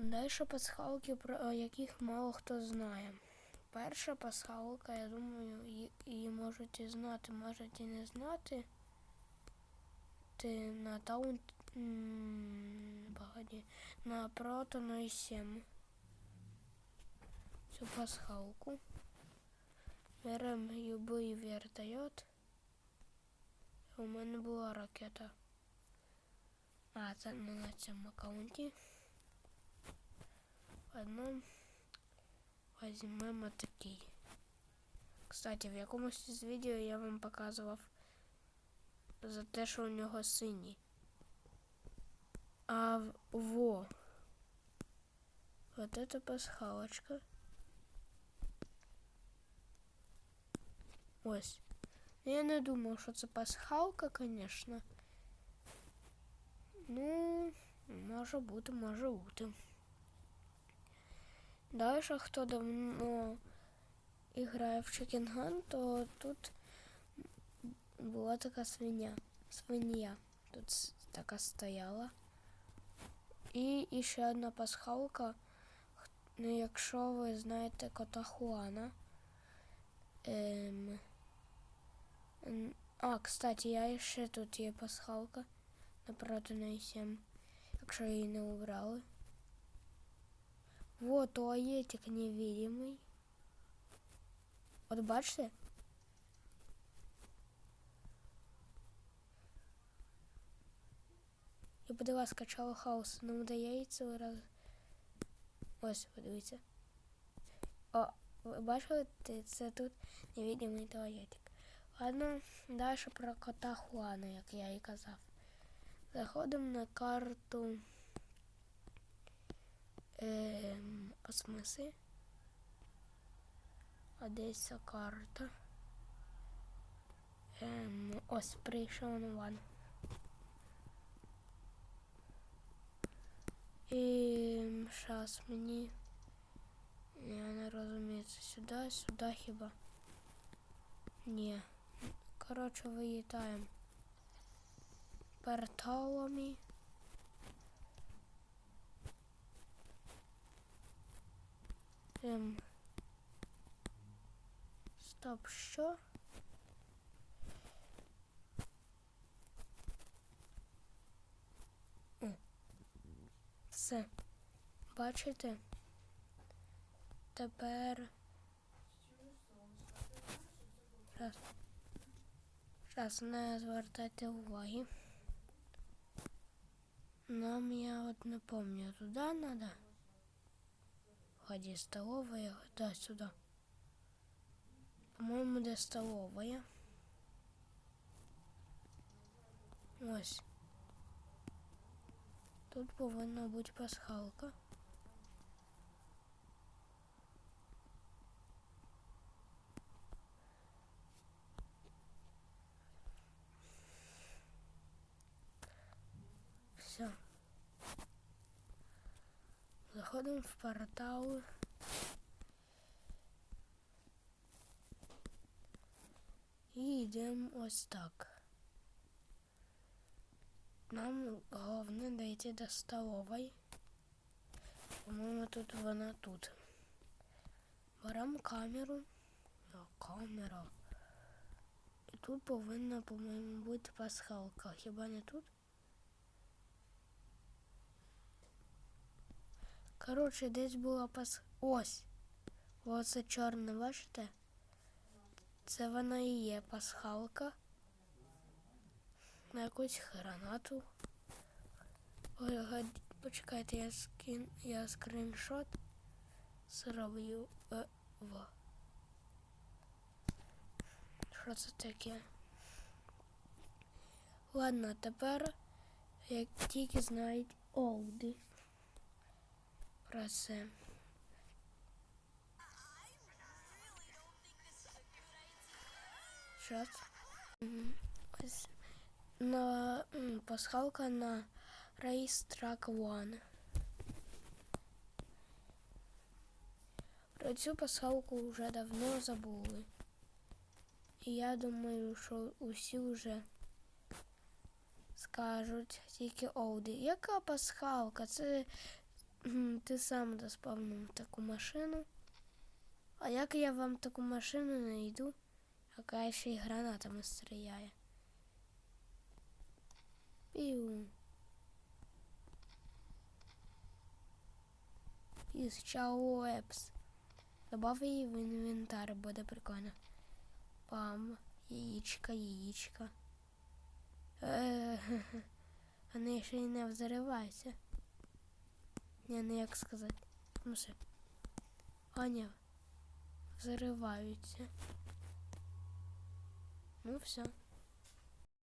Далі пасхалки, про яких мало хто знає. Перша пасхалка, я думаю, її можуть і знати, можуть і не знати. Ти на таунт. м, Погоді. На протону 7. Цю пасхалку. Беремо любий вертольот. У мене була ракета. А, це не на цьому аккаунті. Ладно. Возьмемо такий. Кстати, в якомусь із відео я вам показував за те, що у нього синій. А в- во. Вот это пасхалочка. Ось. Ну, Я не думав, що це пасхалка, звісно. Ну, може бути, може бути. Далі, хто давно грає в Chicken Gun, то тут була така свиня. Свинья. Тут така стояла. І ще одна пасхалка. Ну, якщо ви знаєте кота Хуана. Ем, а, кстати, я ще тут є пасхалка напроти неї 7, якщо її не убрали. Вот туалетик невидимий. От бачите? Я б до вас качала хаос, не вдається раз. Ось, подивіться. О, ви бачили? Це тут невидимий туалетик. Ладно, далі про кота Хуана, як я і казав. Заходимо на карту осмиси. А десь ця карта. Ем, ось прийшов на ван. І зараз мені. Я не розумію, це сюди, сюди хіба. Ні. Коротше, вилітаємо. Порталами. Ем. Стоп, що? О. Все. Бачите? Тепер. Раз. Зараз не звертайте уваги. Нам я от не помню, туда надо. Ході столовая, да, сюда. По-моєму, де столовая. Ось. Тут повинна бути пасхалка. Заходимо в портал. І йдемо ось так. Нам головне дойти до столової. По-моєму, тут вона тут. Беремо камеру. О, камера. І тут повинна, по-моєму, бути пасхалка. Хіба не тут? Коротше, десь була пас... Ось. Оце чорне, бачите? Це вона і є пасхалка. На якусь гранату. Ой, гад- почекайте, я скін. Я скріншот зроблю. Е, во. Що це таке? Ладно, тепер, як тільки знають Олди про це. Що це? Мгм. Ось на м, пасхалка на Race Track One. Про цю пасхалку вже давно забули. І я думаю, що усі вже скажуть тільки Олді. Яка пасхалка? Це Мгм, Ти сам заспавнив таку машину. А як я вам таку машину знайду, яка ще й гранатами стріляє? Піу. Із Чао Епс. Добав її в інвентар, буде прикольно. Пам, яєчка, яєчка. Е, Вони ще й не взриваються. Ні, не як сказати. Ну все. А, ні. Взриваються. Ну все.